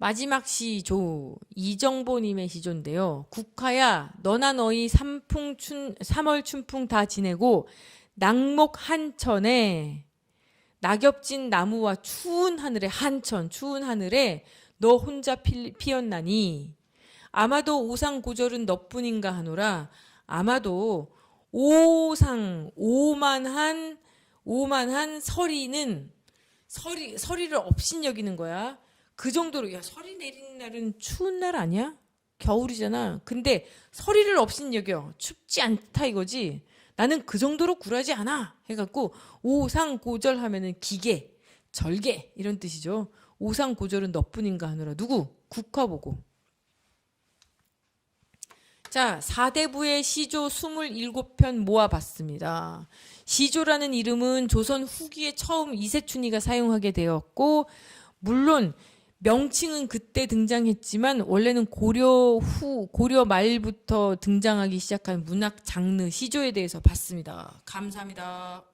마지막 시조 이정보님의 시조인데요. 국화야 너나 너희 삼풍춘 3월 춘풍 다 지내고 낙목 한천에 낙엽진 나무와 추운 하늘에 한천 추운 하늘에 너 혼자 피, 피었나니 아마도 오상 고절은 너뿐인가 하노라 아마도 오상 오만한 오만한 서리는 서리 서리를 업신 여기는 거야. 그 정도로 야 서리 내리는 날은 추운 날 아니야? 겨울이잖아. 근데 서리를 업신여겨 춥지 않다 이거지. 나는 그 정도로 굴하지 않아. 해갖고 오상고절 하면은 기계, 절개 이런 뜻이죠. 오상고절은 너뿐인가 하느라 누구? 국화 보고. 자, 사대부의 시조 27편 모아봤습니다. 시조라는 이름은 조선 후기에 처음 이세춘이가 사용하게 되었고, 물론 명칭은 그때 등장했지만 원래는 고려 후 고려 말부터 등장하기 시작한 문학 장르 시조에 대해서 봤습니다. 감사합니다.